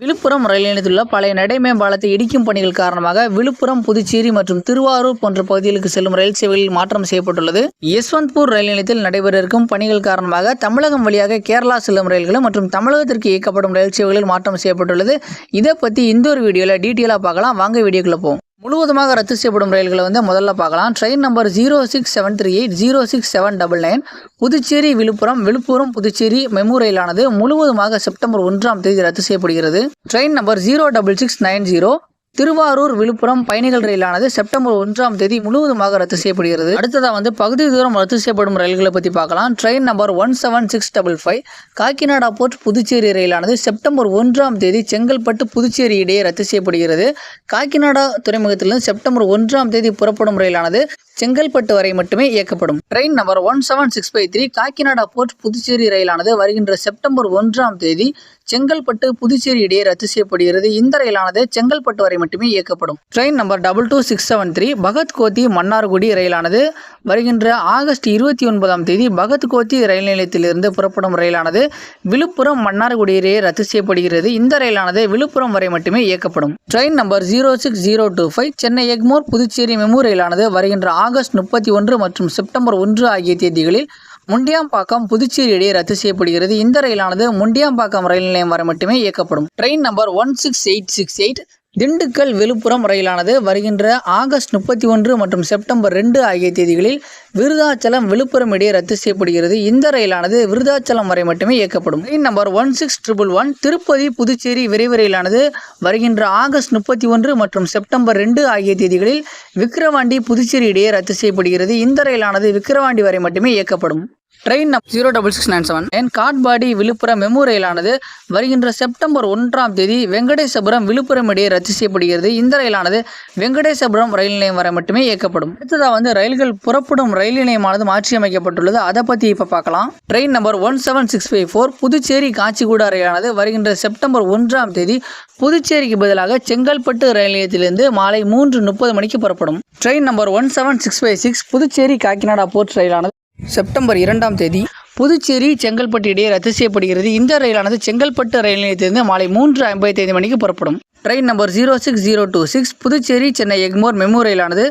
விழுப்புரம் ரயில் நிலையத்தில் உள்ள பழைய நடைமேம்பாலத்தை இடிக்கும் பணிகள் காரணமாக விழுப்புரம் புதுச்சேரி மற்றும் திருவாரூர் போன்ற பகுதிகளுக்கு செல்லும் ரயில் சேவைகளில் மாற்றம் செய்யப்பட்டுள்ளது. யஸ்வந்த்பூர் ரயில் நிலையத்தில் நடைபெற இருக்கும் பணிகள் காரணமாக தமிழகம் வழியாக கேரளா செல்லும் ரயில்களும் மற்றும் தமிழகத்திற்கு இயக்கப்படும் ரயில் சேவைகளில் மாற்றம் செய்யப்பட்டுள்ளது. இதை பற்றி இந்த ஒரு வீடியோவில் டீட்டெயிலாக பார்க்கலாம். வாங்க வீடியோக்குள்ள போவோம். முழுவதுமாக ரத்து செய்யப்படும் ரயில்களை வந்து முதல்ல பார்க்கலாம். Train number zero six seven three eight zero six seven double nine Puducherry Villupuram Villupuram Puducherry MEMU ரயிலானது முழுவதுமாக செப்டம்பர் ஒன்றாம் தேதி ரத்து செய்யப்படுகிறது. Train number zero double six nine zero Tiruvarur Villupuram பயணிகள் ரயிலானது செப்டம்பர் ஒன்றாம் தேதி முழுவதுமாக ரத்து செய்யப்படுகிறது. அடுத்ததாக வந்து பகுதி தூரம் ரத்து செய்யப்படும் ரயில்களை பற்றி பார்க்கலாம். Train number one seven six double five Kakinada port Puducherry ரயிலானது September ஒன்றாம் தேதி செங்கல்பட்டு புதுச்சேரி இடையே ரத்து செய்யப்படுகிறது. காக்கிநாடா துறைமுகத்திலிருந்து செப்டம்பர் ஒன்றாம் தேதி புறப்படும் ரயிலானது செங்கல்பட்டு வரை மட்டுமே இயக்கப்படும். Train number one seven six five three Kakinada port Puducherry ரயிலானது வருகின்ற செப்டம்பர் ஒன்றாம் தேதி செங்கல்பட்டு புதுச்சேரி இடையே ரத்து செய்யப்படுகிறது. இந்த ரயிலானது செங்கல்பட்டு வரை மட்டுமே இயக்கப்படும். Train number double two six seven three Bhagat Kothi Mannargudi ரயிலானது வருகின்ற ஆகஸ்ட் இருபத்தி ஒன்பதாம் தேதி பகத் கோத்தி ரயில் நிலையத்திலிருந்து புறப்படும் ரயிலானது விழுப்புரம் மன்னார்குடி இடையே ரத்து செய்யப்படுகிறது. இந்த ரயிலானது விழுப்புரம் வரை மட்டுமே இயக்கப்படும். Train number zero six zero two five Chennai Egmore Puducherry MEMU ரயிலானது வருகின்ற ஆகஸ்ட் முப்பத்தி ஒன்று மற்றும் செப்டம்பர் ஒன்று ஆகிய தேதிகளில் முண்டியாம்பாக்கம் புதுச்சேரி இடையே ரத்து செய்யப்படுகிறது. இந்த ரயிலானது முண்டியாம்பாக்கம் ரயில் நிலையம் வரை மட்டுமே இயக்கப்படும். Train number one six eight six eight Dindigul Villupuram ரயிலானது வருகின்ற ஆகஸ்ட் முப்பத்தி ஒன்று மற்றும் செப்டம்பர் ரெண்டு ஆகிய தேதிகளில் விருதாச்சலம் விழுப்புரம் இடையே ரத்து செய்யப்படுகிறது. இந்த ரயிலானது விருதாச்சலம் வரை மட்டுமே இயக்கப்படும். Train number one six triple one Tirupati Puducherry விரைவு ரயிலானது வருகின்ற ஆகஸ்ட் முப்பத்தி ஒன்று மற்றும் செப்டம்பர் ரெண்டு ஆகிய தேதிகளில் விக்கிரவாண்டி புதுச்சேரி இடையே ரத்து செய்யப்படுகிறது. இந்த ரயிலானது விக்கிரவாண்டி வரை மட்டுமே இயக்கப்படும். Train number zero double six nine seven என் காட்பாடி விழுப்புரம் மெமு ரயிலானது வருகின்ற செப்டம்பர் ஒன்றாம் தேதி வெங்கடேசபுரம் விழுப்புரம் இடையே ரத்து செய்யப்படுகிறது. இந்த ரயிலானது வெங்கடேசபுரம் ரயில் நிலையம் வரை மட்டுமே இயக்கப்படும். அடுத்ததாக வந்து ரயில்கள் புறப்படும் ரயில் நிலையமானது மாற்றியமைக்கப்பட்டுள்ளது. அதை பற்றி இப்போ பார்க்கலாம். Train number one seven six five four Puducherry Kacheguda ரயிலானது வருகின்ற செப்டம்பர் ஒன்றாம் தேதி புதுச்சேரிக்கு பதிலாக செங்கல்பட்டு ரயில் நிலையத்திலிருந்து மாலை மூன்று முப்பது மணிக்கு புறப்படும். Train number one seven six five six Puducherry Kakinada port ரயிலானது September இரண்டாம் தேதி புதுச்சேரி செங்கல்பட்டு இடையே ரத்து செய்யப்படுகிறது. இந்த ரயிலானது செங்கல்பட்டு ரயில் நிலையத்திலிருந்து மாலை மூன்று ஐம்பத்தி ஐந்து மணிக்கு புறப்படும். Train number zero six zero two six Puducherry Chennai Egmore மெமோரியலானது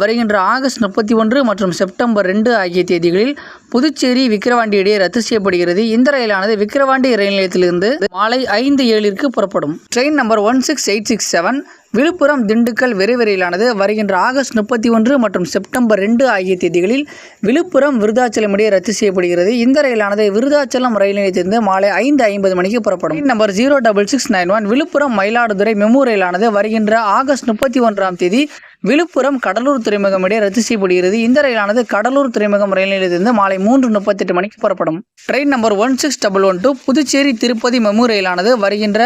வருகின்ற ஆகஸ்ட் முப்பத்தி ஒன்று மற்றும் செப்டம்பர் ரெண்டு ஆகிய தேதிகளில் புதுச்சேரி விக்கிரவாண்டி இடையே ரத்து செய்யப்படுகிறது. இந்த ரயிலானது விக்கிரவாண்டி ரயில் நிலையத்திலிருந்து மாலை ஐந்து ஏழிற்கு புறப்படும். Train number one six eight six seven Villupuram Dindigul விரைவிரையிலானது வருகின்ற ஆகஸ்ட் முப்பத்தி ஒன்று மற்றும் செப்டம்பர் ரெண்டு ஆகிய தேதிகளில் விழுப்புரம் விருதாச்சலம் இடையே ரத்து செய்யப்படுகிறது. இந்த ரயிலானது விருதாச்சலம் ரயில் நிலையத்திலிருந்து மாலை ஐந்து ஐம்பது மணிக்கு புறப்படும். Number zero double six nine one Villupuram Mayiladuthurai மெமோரியலானது வருகின்ற ஆகஸ்ட் முப்பத்தி ஒன்றாம் தேதி விழுப்புரம் கடலூர் துறைமுகம் இடையே ரத்து செய்யப்படுகிறது. இந்த ரயிலானது கடலூர் துறைமுகம் ரயில் நிலையத்திலிருந்து மாலை மூன்று முப்பத்தெட்டு மணிக்கு புறப்படும். Train number one six double one two Puducherry Tirupati MEMU ரயிலானது வருகின்ற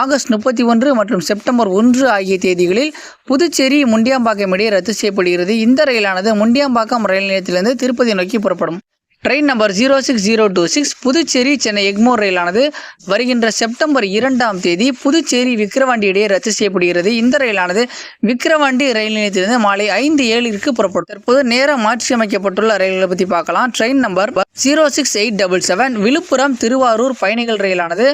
ஆகஸ்ட் முப்பத்தி ஒன்று மற்றும் செப்டம்பர் ஒன்று ஆகிய தேதிகளில் புதுச்சேரி முண்டியாம்பாக்கம் இடையே ரத்து செய்யப்படுகிறது. இந்த ரயிலானது முண்டியாம்பாக்கம் ரயில் நிலையத்திலிருந்து திருப்பதி நோக்கி புறப்படும். Train number zero six zero two six Puducherry Chennai Egmore ரயிலானது வருகின்ற செப்டம்பர் இரண்டாம் தேதி புதுச்சேரி விக்கிரவாண்டி இடையே ரத்து செய்யப்படுகிறது. இந்த ரயிலானது விக்கிரவாண்டி ரயில் நிலையத்திலிருந்து மாலை ஐந்து ஏழிற்கு புறப்படும். தற்போது நேரம் மாற்றியமைக்கப்பட்டுள்ள ரயில்களை பற்றி பார்க்கலாம். Train number zero six eight double seven Villupuram Tiruvarur பயணிகள் ரயிலானது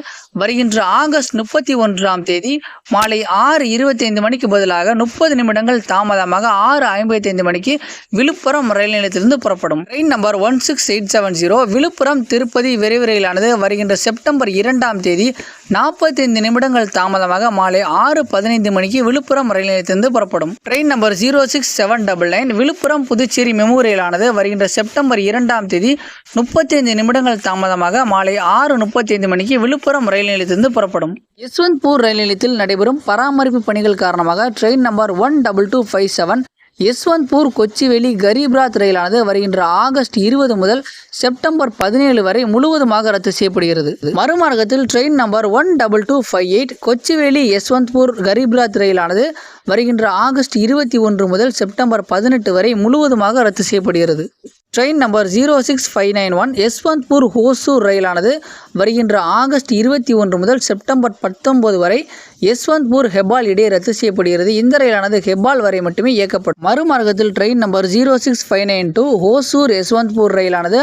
வருகின்ற ஆகஸ்ட் முப்பத்தி ஒன்றாம் தேதி மாலை ஆறு இருபத்தைந்து மணிக்கு பதிலாக முப்பது நிமிடங்கள் தாமதமாக ஆறு ஐம்பத்தைந்து மணிக்கு விழுப்புரம் ரயில் நிலையத்திலிருந்து புறப்படும். Train number one six eight seven zero. Villupuram Tirupati விரைவு ரயிலானது வருகின்ற செப்டம்பர் இரண்டாம் தேதி நாற்பத்தைந்து நிமிடங்கள் தாமதமாக மாலை ஆறு பதினைந்து மணிக்கு விழுப்புரம் ரயில் நிலையத்திலிருந்து புறப்படும். Train number zero six seven double nine Villupuram Puducherry MEMU ரயிலானது வருகின்ற செப்டம்பர் இரண்டாம் தேதி முப்பத்தைந்து நிமிடங்கள் தாமதமாக மாலை ஆறு முப்பத்தைந்து மணிக்கு விழுப்புரம் ரயில் நிலையத்திலிருந்து புறப்படும். யஸ்வந்த்பூர் ரயில் நிலையத்தில் நடைபெறும் பராமரிப்பு பணிகள் காரணமாக train number one double two five seven Yesvantpur Kochuveli Garib Rath ரயிலானது வருகின்ற ஆகஸ்ட் இருபது முதல் செப்டம்பர் பதினேழு வரை முழுவதுமாக ரத்து செய்யப்படுகிறது. மறுமார்க்கத்தில் train number one double two five eight Kochuveli Yesvantpur Garib Rath ரயிலானது வருகின்ற ஆகஸ்ட் இருபத்தி ஒன்று முதல் செப்டம்பர் பதினெட்டு வரை முழுவதுமாக ரத்து செய்யப்படுகிறது. Train number zero six five nine one Yesvantpur Hosur ரயிலானது வருகின்ற ஆகஸ்ட் இருபத்தி ஒன்று முதல் செப்டம்பர் பத்தொன்பது வரை யஸ்வந்த்பூர் ஹெபால் இடையே ரத்து செய்யப்படுகிறது. இந்த ரயிலானது ஹெபால் வரை மட்டுமே இயக்கப்படும். மறுமார்க்கத்தில் train number zero six five nine two Hosur Yesvantpur ரயிலானது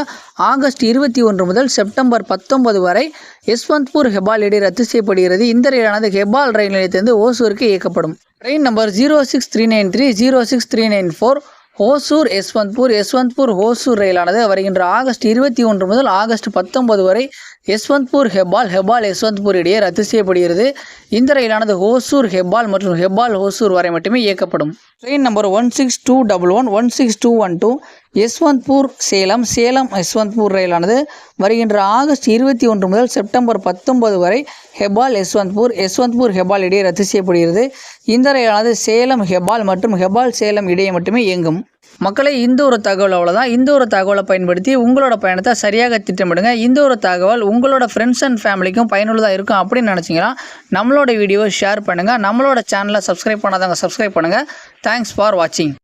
August இருபத்தி ஒன்று முதல் செப்டம்பர் பத்தொன்பது வரை யஸ்வந்த்பூர் ஹெபால் இடையே ரத்து செய்யப்படுகிறது. இந்த ரயிலானது ஹெபால் ரயில் நிலையத்திலிருந்து ஓசூருக்கு இயக்கப்படும். Train number zero six three nine three zero six three nine four Hosur Yesvantpur. Yesvantpur Hosur ரயிலானது வருகின்ற ஆகஸ்ட் இருபத்தி ஒன்று முதல் ஆகஸ்ட் பத்தொன்பது வரை யஸ்வந்த்பூர் ஹெபால் ஹெபால் யஸ்வந்த்பூர் இடையே ரத்து செய்யப்படுகிறது. இந்த ரயிலானது ஹோசூர் ஹெபால் மற்றும் ஹெபால் ஹோசூர் வரை மட்டுமே இயக்கப்படும். Train number one six two double one one six two one two Yesvantpur Salem Salem Yesvantpur ரயிலானது வருகின்ற ஆகஸ்ட் இருபத்தி ஒன்று முதல் செப்டம்பர் பத்தொன்பது வரை ஹெபால் யஸ்வந்த்பூர் யஸ்வந்த்பூர் ஹெபால் இடையே ரத்து செய்யப்படுகிறது. இந்த ரயிலானது சேலம் ஹெபால் மற்றும் ஹெபால் சேலம் இடையே மட்டுமே இயங்கும். மக்களை இந்த ஒரு தகவல் அவ்வளோதான் இந்த ஒரு தகவலை பயன்படுத்தி உங்களோட பயணத்தை சரியாக திட்டமிடுங்க. இந்த ஒரு தகவல் உங்களோட ஃப்ரெண்ட்ஸ் அண்ட் ஃபேமிலிக்கும் பயனுள்ளதாக இருக்கும் அப்படின்னு நினச்சிங்கன்னா நம்மளோட வீடியோவை ஷேர் பண்ணுங்கள் நம்மளோட சேனலை சப்ஸ்கிரைப் பண்ணாதவங்க சப்ஸ்கிரைப் பண்ணுங்கள் தேங்க்ஸ் ஃபார் வாட்சிங்